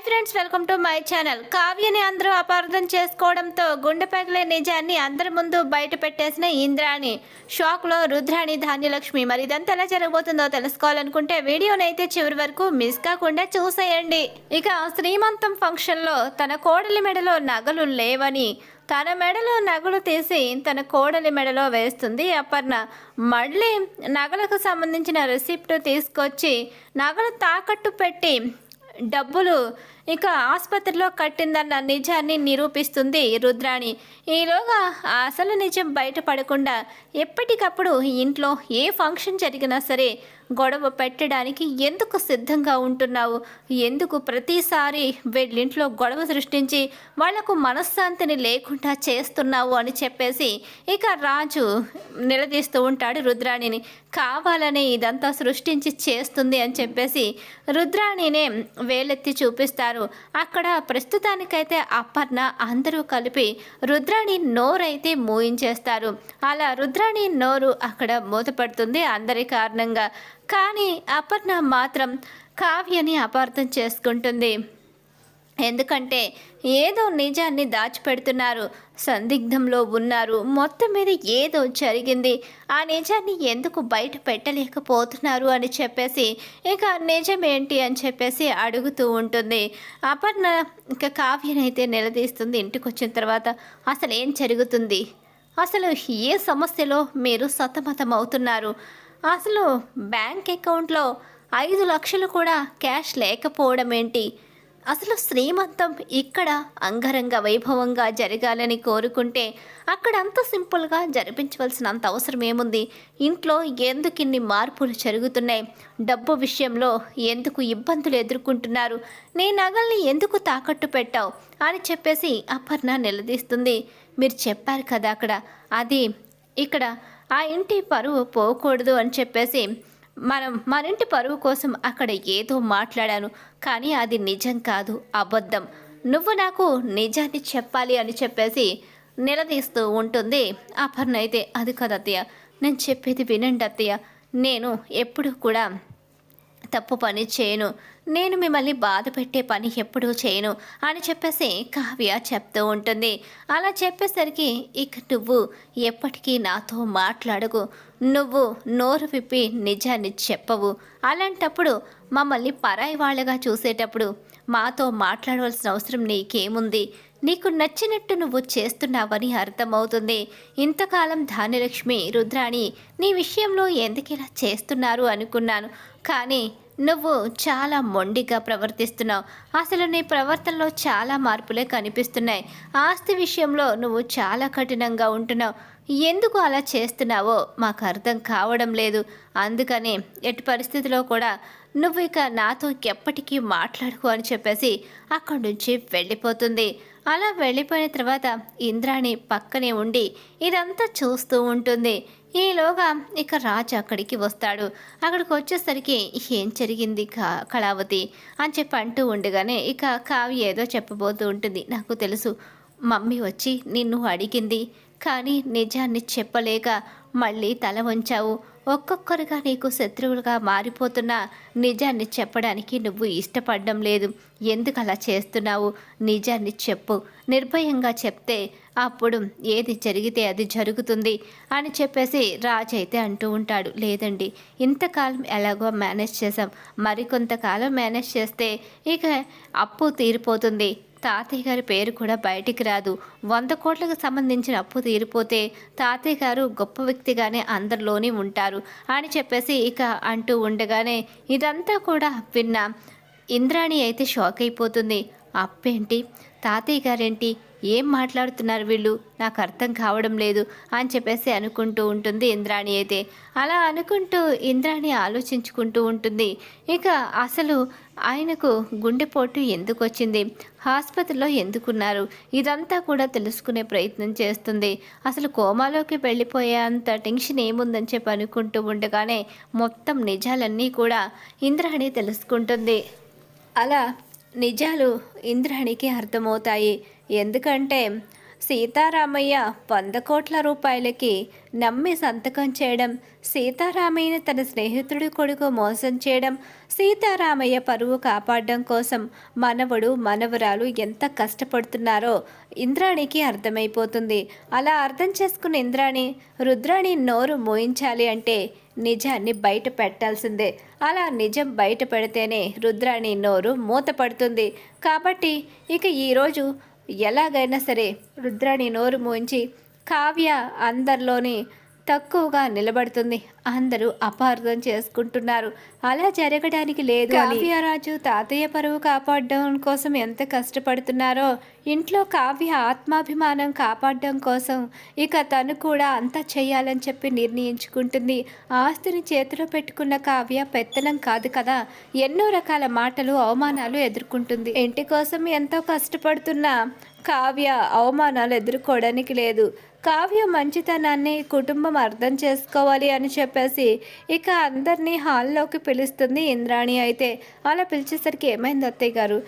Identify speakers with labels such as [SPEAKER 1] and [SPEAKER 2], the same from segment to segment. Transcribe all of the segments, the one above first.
[SPEAKER 1] Hi friends welcome to my channel. కావ్యని అందరూ అపార్థం చేసుకోవడంతో గుండె పగిలే నిజాన్ని అందరి ముందు బయట పెట్టేసిన ఇంద్రాణి. షాక్లో రుద్రాణి ధాన్యలక్ష్మి మరి ఇదంతా ఎలా జరగబోతుందో తెలుసుకోవాలనుకుంటే వీడియోని అయితే చివరి వరకు మిస్ కాకుండా చూసేయండి. ఇక శ్రీమంతం ఫంక్షన్లో తన కోడలి మెడలో నగలు లేవని తన మెడలో నగలు తీసి తన కోడలి మెడలో వేస్తుంది అపర్ణ. మళ్ళీ నగలకు సంబంధించిన రిసిప్ట్ తీసుకొచ్చి నగలు తాకట్టు పెట్టి డబ్బులు ఇక ఆసుపత్రిలో కట్టిందన్న నిజాన్ని నిరూపిస్తుంది రుద్రాణి. ఈలోగా అసలు నిజం బయటపడకుండా ఎప్పటికప్పుడు ఇంట్లో ఏ ఫంక్షన్ జరిగినా సరే గొడవ పెట్టడానికి ఎందుకు సిద్ధంగా ఉంటున్నావు? ఎందుకు ప్రతిసారి వీళ్ళింట్లో గొడవ సృష్టించి వాళ్ళకు మనశ్శాంతిని లేకుండా చేస్తున్నావు అని చెప్పేసి ఇక రాజు నిలదీస్తూ ఉంటాడు రుద్రాణిని. కావాలని ఇదంతా సృష్టించి చేస్తుంది అని చెప్పేసి రుద్రాణినే వేలెత్తి చూపిస్తారు అక్కడ ప్రస్తుతానికైతే అపర్ణ అందరూ కలిపి రుద్రాణి నోరైతే మూయించేస్తారు. అలా రుద్రాణి నోరు అక్కడ మూతపడుతుంది అందరి కారణంగా. కానీ అపర్ణ మాత్రం కావ్యని అపార్థం చేసుకుంటుంది. ఎందుకంటే ఏదో నిజాన్ని దాచిపెడుతున్నారు సందిగ్ధంలో ఉన్నారు మొత్తం మీద ఏదో జరిగింది. ఆ నిజాన్ని ఎందుకు బయట పెట్టలేకపోతున్నారు అని చెప్పేసి ఇక నిజం ఏంటి అని చెప్పేసి అడుగుతూ ఉంటుంది. అపర్ణ ఇక కావ్యనైతే నిలదీస్తుంది ఇంటికి వచ్చిన తర్వాత అసలు ఏం జరుగుతుంది? అసలు ఏ సమస్యలో మీరు సతమతం అవుతున్నారు అసలు బ్యాంక్ అకౌంట్లో ఐదు లక్షలు కూడా క్యాష్ లేకపోవడం ఏంటి అసలు శ్రీమంతం ఇక్కడ అంగరంగ వైభవంగా జరగాలని కోరుకుంటే అక్కడ అంత సింపుల్గా జరిపించవలసినంత అవసరం ఏముంది ఇంట్లో ఎందుకు ఇన్ని మార్పులు జరుగుతున్నాయి? డబ్బు విషయంలో ఎందుకు ఇబ్బందులు ఎదుర్కొంటున్నారు? నీ నగల్ని ఎందుకు తాకట్టు పెట్టావు? అని చెప్పేసి అపర్ణ నిలదీస్తుంది. మీరు చెప్పారు కదా అక్కడ. అది ఇక్కడ ఆ ఇంటి పరువు పోకూడదు అని చెప్పేసి మనం మరింటి పరువు కోసం అక్కడ ఏదో మాట్లాడాను కానీ అది నిజం కాదు అబద్ధం. నువ్వు నాకు నిజాన్ని చెప్పాలి అని చెప్పేసి నిలదీస్తూ ఉంటుంది అపర్ణ అయితే. అది కదా అత్తయ్య నేను చెప్పేది వినండి అత్తయ్య. నేను ఎప్పుడు కూడా తప్పు పని చేయను. నేను మిమ్మల్ని బాధ పెట్టే పని ఎప్పుడూ చేయను అని చెప్పేసి కావ్య చెప్తూ ఉంటుంది. అలా చెప్పేసరికి ఇక నువ్వు ఎప్పటికీ నాతో మాట్లాడకు. నువ్వు నోరు విప్పి నిజాన్ని చెప్పవు. అలాంటప్పుడు మమ్మల్ని పరాయి వాళ్ళగా చూసేటప్పుడు మాతో మాట్లాడవలసిన అవసరం నీకేముంది? నీకు నచ్చినట్టు నువ్వు చేస్తున్నావని అర్థమవుతుంది. ఇంతకాలం ధాన్యలక్ష్మి రుద్రాణి నీ విషయంలో ఎందుకిలా చేస్తున్నారు అనుకున్నాను. కానీ నువ్వు చాలా మొండిగా ప్రవర్తిస్తున్నావు. అసలు నీ ప్రవర్తనలో చాలా మార్పులే కనిపిస్తున్నాయి. ఆస్తి విషయంలో నువ్వు చాలా కఠినంగా ఉంటున్నావు. ఎందుకు అలా చేస్తున్నావో మాకు అర్థం కావడం లేదు. అందుకని ఎట్టి పరిస్థితిలో కూడా నువ్వు ఇక నాతో ఎప్పటికీ మాట్లాడుకో అని చెప్పేసి అక్కడి నుంచి వెళ్ళిపోతుంది. అలా వెళ్ళిపోయిన తర్వాత ఇంద్రాణి పక్కనే ఉండి ఇదంతా చూస్తూ ఉంటుంది. ఈలోగా ఇక రాజు అక్కడికి వస్తాడు. అక్కడికి వచ్చేసరికి ఏం జరిగింది కా కళావతి అని చెప్పి అంటూ ఉండగానే ఇక కావి ఏదో చెప్పబోతూ ఉంటుంది. నాకు తెలుసు మమ్మీ వచ్చి నిన్ను అడిగింది. కానీ నిజాన్ని చెప్పలేక మళ్ళీ తల వంచావు. ఒక్కొక్కరుగా నీకు శత్రువులుగా మారిపోతున్నా నిజాన్ని చెప్పడానికి నువ్వు ఇష్టపడడం లేదు. ఎందుకు అలా చేస్తున్నావు? నిజాన్ని చెప్పు. నిర్భయంగా చెప్తే అప్పుడు ఏది జరిగితే అది జరుగుతుంది అని చెప్పేసి రాజు అయితే అంటూ ఉంటాడు. లేదండి ఇంతకాలం ఎలాగో మేనేజ్ చేసాం మరికొంతకాలం మేనేజ్ చేస్తే ఇక అప్పు తీరిపోతుంది. తాతయ్య గారి పేరు కూడా బయటికి రాదు. వంద కోట్లకు సంబంధించిన అప్పు తీరిపోతే తాతయ్య గారు గొప్ప వ్యక్తిగానే అందరిలోనే ఉంటారు అని చెప్పేసి ఇక అంటూ ఉండగానే ఇదంతా కూడా విన్నా ఇంద్రాణి అయితే షాక్ అయిపోతుంది. అప్పేంటి? తాతయ్య గారేంటి? ఏం మాట్లాడుతున్నారు వీళ్ళు? నాకు అర్థం కావడం లేదు అని చెప్పేసి అనుకుంటూ ఉంటుంది ఇంద్రాణి అయితే. అలా అనుకుంటూ ఇంద్రాణి ఆలోచించుకుంటూ ఉంటుంది. ఇక అసలు ఆయనకు గుండెపోటు ఎందుకు వచ్చింది ఆసుపత్రిలో ఎందుకున్నారు? ఇదంతా కూడా తెలుసుకునే ప్రయత్నం చేస్తుంది. అసలు కోమాలోకి వెళ్ళిపోయేంత టెన్షన్ ఏముందని చెప్పి అనుకుంటూ ఉండగానే మొత్తం నిజాలన్నీ కూడా ఇంద్రాణి తెలుసుకుంటుంది. అలా నిజాలు ఇంద్రాణికి అర్థమవుతాయి. ఎందుకంటే సీతారామయ్య వంద కోట్ల రూపాయలకి నమ్మి సంతకం చేయడం సీతారామయ్యని తన స్నేహితుడి కొడుకు మోసం చేయడం సీతారామయ్య పరువు కాపాడడం కోసం మనవడు మనవరాలు ఎంత కష్టపడుతున్నారో ఇంద్రాణికి అర్థమైపోతుంది. అలా అర్థం చేసుకున్న ఇంద్రాణి రుద్రాణి నోరు మోయించాలి అంటే నిజాన్ని బయట పెట్టాల్సిందే. అలా నిజం బయట పెడితేనే రుద్రాణి నోరు మూతపడుతుంది. కాబట్టి ఇక ఈరోజు ఎలాగైనా సరే రుద్రాణి నోరు మూయించి కావ్య అందరిలోని తక్కువగా నిలబడుతుంది. అందరూ అపార్థం చేసుకుంటున్నారు. అలా జరగడానికి లేదు కావ్యరాజు తాతయ్య పరువు కాపాడడం కోసం ఎంత కష్టపడుతున్నారో. ఇంట్లో కావ్య ఆత్మాభిమానం కాపాడడం కోసం ఇక తను కూడా అంతా చేయాలని చెప్పి నిర్ణయించుకుంటుంది. ఆస్తిని చేతిలో పెట్టుకున్న కావ్య పెత్తనం కాదు కదా. ఎన్నో రకాల మాటలు అవమానాలు ఎదుర్కొంటుంది. ఇంటి కోసం ఎంతో కష్టపడుతున్న కావ్య అవమానాలు ఎదుర్కోవడానికి లేదు. కావ్య మంచితనాన్ని కుటుంబం అర్థం చేసుకోవాలి అని చెప్పేసి ఇక అందరినీ హాల్లోకి పిలుస్తుంది ఇంద్రాణి అయితే. అలా పిలిచేసరికి ఏమైంది అత్తయ్య గారు?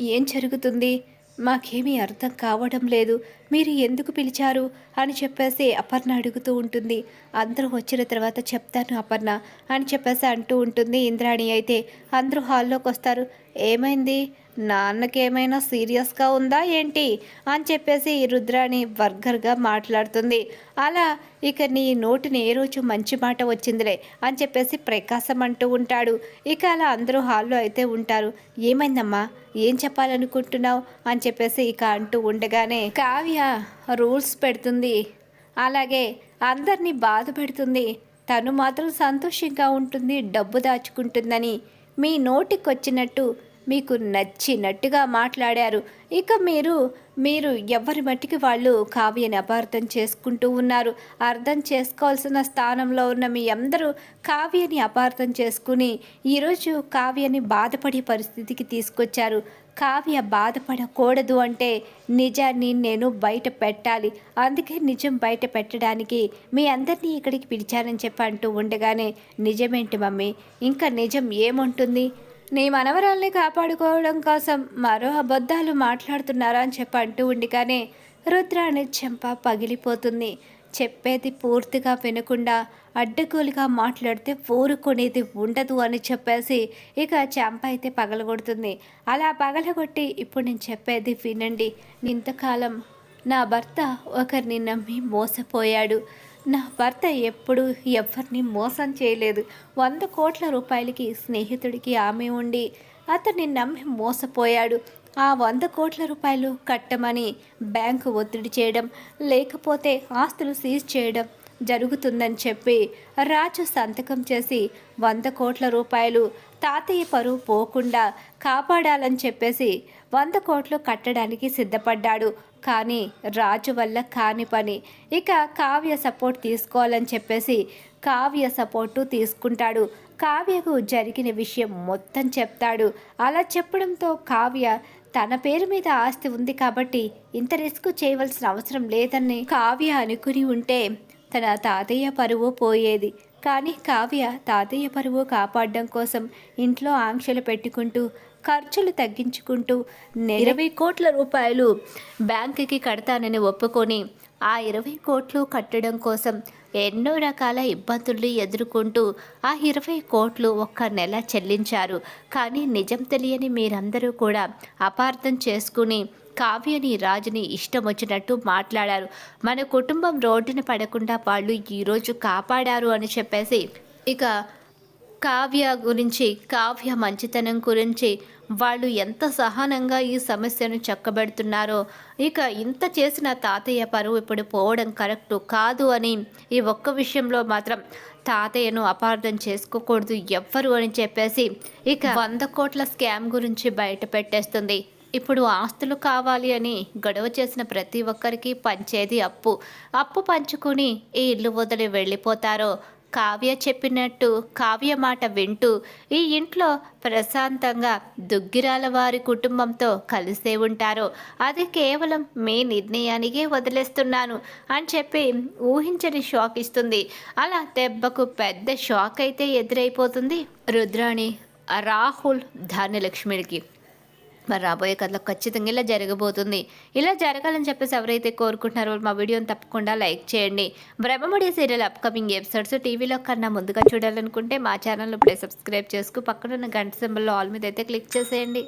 [SPEAKER 1] ఏం జరుగుతుంది? మాకేమీ అర్థం కావడం లేదు. మీరు ఎందుకు పిలిచారు? అని చెప్పేసి అపర్ణ అడుగుతూ ఉంటుంది. అందరూ వచ్చిన తర్వాత చెప్తాను అపర్ణ అని చెప్పేసి అంటూ ఉంటుంది ఇంద్రాణి అయితే. అందరూ హాల్లోకి వస్తారు. ఏమైంది? నాన్నకి ఏమైనా సీరియస్గా ఉందా ఏంటి? అని చెప్పేసి రుద్రాణి వర్గర్గా మాట్లాడుతుంది. అలా ఇక నీ నోటిని ఏ రోజు మంచి మాట వచ్చిందిలే అని చెప్పేసి ప్రకాశం అంటూ ఉంటాడు. ఇక అలా అందరూ హాల్లో అయితే ఉంటారు. ఏమైందమ్మా? ఏం చెప్పాలనుకుంటున్నావు? అని చెప్పేసి ఇక అంటూ ఉండగానే కావ్య రూల్స్ పెడుతుంది. అలాగే అందరినీ బాధ పెడుతుంది. తను మాత్రం సంతోషంగా ఉంటుంది డబ్బు దాచుకుంటుందని. మీ నోటికొచ్చినట్టు మీకు నచ్చినట్టుగా మాట్లాడారు. ఇక మీరు మీరు ఎవరి మట్టికి వాళ్ళు కావ్యని అపార్థం చేసుకుంటూ ఉన్నారు. అర్థం చేసుకోవాల్సిన స్థానంలో ఉన్న మీ అందరూ కావ్యని అపార్థం చేసుకుని ఈరోజు కావ్యని బాధపడే పరిస్థితికి తీసుకొచ్చారు. కావ్య బాధపడకూడదు అంటే నిజాన్ని నేను బయట పెట్టాలి. అందుకే నిజం బయట పెట్టడానికి మీ అందరినీ ఇక్కడికి పిలిచానని చెప్పి అంటూ ఉండగానే నిజమేంటి మమ్మీ? ఇంకా నిజం ఏముంటుంది? నీ మనవరాల్ని కాపాడుకోవడం కోసం మరో అబద్ధాలు మాట్లాడుతున్నారా అని చెప్పి అంటూ ఉండిగానే రుద్రాణి చెంప పగిలిపోతుంది. చెప్పేది పూర్తిగా వినకుండా అడ్డకూలుగా మాట్లాడితే ఊరుకునేది ఉండదు అని చెప్పేసి ఇక చెంప అయితే పగలగొడుతుంది. అలా పగలగొట్టి ఇప్పుడు నేను చెప్పేది వినండి. ఇంతకాలం నా భర్త ఒకరిని నమ్మి మోసపోయాడు. నా భర్త ఎప్పుడు ఎవరిని మోసం చేయలేదు. వంద కోట్ల రూపాయలకి స్నేహితుడికి ఆమె ఉండి అతన్ని నమ్మి మోసపోయాడు. ఆ వంద కోట్ల రూపాయలు కట్టమని బ్యాంకు ఒత్తిడి చేయడం లేకపోతే ఆస్తులు సీజ్ చేయడం జరుగుతుందని చెప్పి రాజు సంతకం చేసి వంద కోట్ల రూపాయలు తాతయ్య పరువు పోకుండా కాపాడాలని చెప్పేసి వంద కోట్లు కట్టడానికి సిద్ధపడ్డాడు. కానీ రాజు వల్ల కాని పని. ఇక కావ్య సపోర్ట్ తీసుకోవాలని చెప్పేసి కావ్య సపోర్టు తీసుకుంటాడు. కావ్యకు జరిగిన విషయం మొత్తం చెప్తాడు. అలా చెప్పడంతో కావ్య తన పేరు మీద ఆస్తి ఉంది కాబట్టి ఇంత రిస్క్ చేయవలసిన అవసరం లేదని కావ్య అనుకుని ఉంటే తన తాతయ్య పరువు పోయేది. కానీ కావ్య తాతయ్య పరువు కాపాడడం కోసం ఇంట్లో ఆంక్షలు పెట్టుకుంటూ ఖర్చులు తగ్గించుకుంటూ ఇరవై కోట్ల రూపాయలు బ్యాంకుకి కడతానని ఒప్పుకొని ఆ ఇరవై కోట్లు కట్టడం కోసం ఎన్నో రకాల ఇబ్బందులు ఎదుర్కొంటూ ఆ ఇరవై కోట్లు ఒక్క నెల చెల్లించారు. కానీ నిజం తెలియని మీరందరూ కూడా అపార్థం చేసుకుని కావ్యని రాజుని ఇష్టం వచ్చినట్టు మాట్లాడారు. మన కుటుంబం రోడ్డున పడకుండా వాళ్ళు ఈరోజు కాపాడారు అని చెప్పేసి ఇక కావ్య గురించి కావ్య మంచితనం గురించి వాళ్ళు ఎంత సహనంగా ఈ సమస్యను చక్కబెడుతున్నారో ఇక ఇంత చేసిన తాతయ్య పరువు ఇప్పుడు పోవడం కరెక్టు కాదు అని ఈ ఒక్క విషయంలో మాత్రం తాతయ్యను అపార్థం చేసుకోకూడదు ఎవ్వరు అని చెప్పేసి ఇక వంద కోట్ల స్కామ్ గురించి బయట పెట్టేస్తుంది. ఇప్పుడు ఆస్తులు కావాలి అని గొడవ చేసిన ప్రతి ఒక్కరికి పంచేది అప్పు. అప్పు పంచుకుని ఈ ఇల్లు వదిలి వెళ్ళిపోతారో కావ్య చెప్పినట్టు కావ్య మాట వింటూ ఈ ఇంట్లో ప్రశాంతంగా దుగ్గిరాల వారి కుటుంబంతో కలిసే ఉంటారో. అది కేవలం మీ నిర్ణయానికే వదిలేస్తున్నాను అని చెప్పి ఊహించని షాక్ ఇస్తుంది. అలా దెబ్బకు పెద్ద షాక్ అయితే ఎదురైపోతుంది రుద్రాణి రాహుల్ ధాన్యలక్ష్మికి మరి రాబోయే కథలో ఖచ్చితంగా ఇలా జరగబోతుంది. ఇలా జరగాలని చెప్పేసి ఎవరైతే కోరుకుంటున్నారో మా వీడియోని తప్పకుండా లైక్ చేయండి. బ్రహ్మముడి సీరియల్ అప్కమింగ్ ఎపిసోడ్స్ టీవీలో కన్నా ముందుగా చూడాలనుకుంటే మా ఛానల్ ఇప్పుడే సబ్స్క్రైబ్ చేసుకు పక్కనున్న గంట సింబల్లో ఆల్ మీద అయితే క్లిక్ చేసేయండి.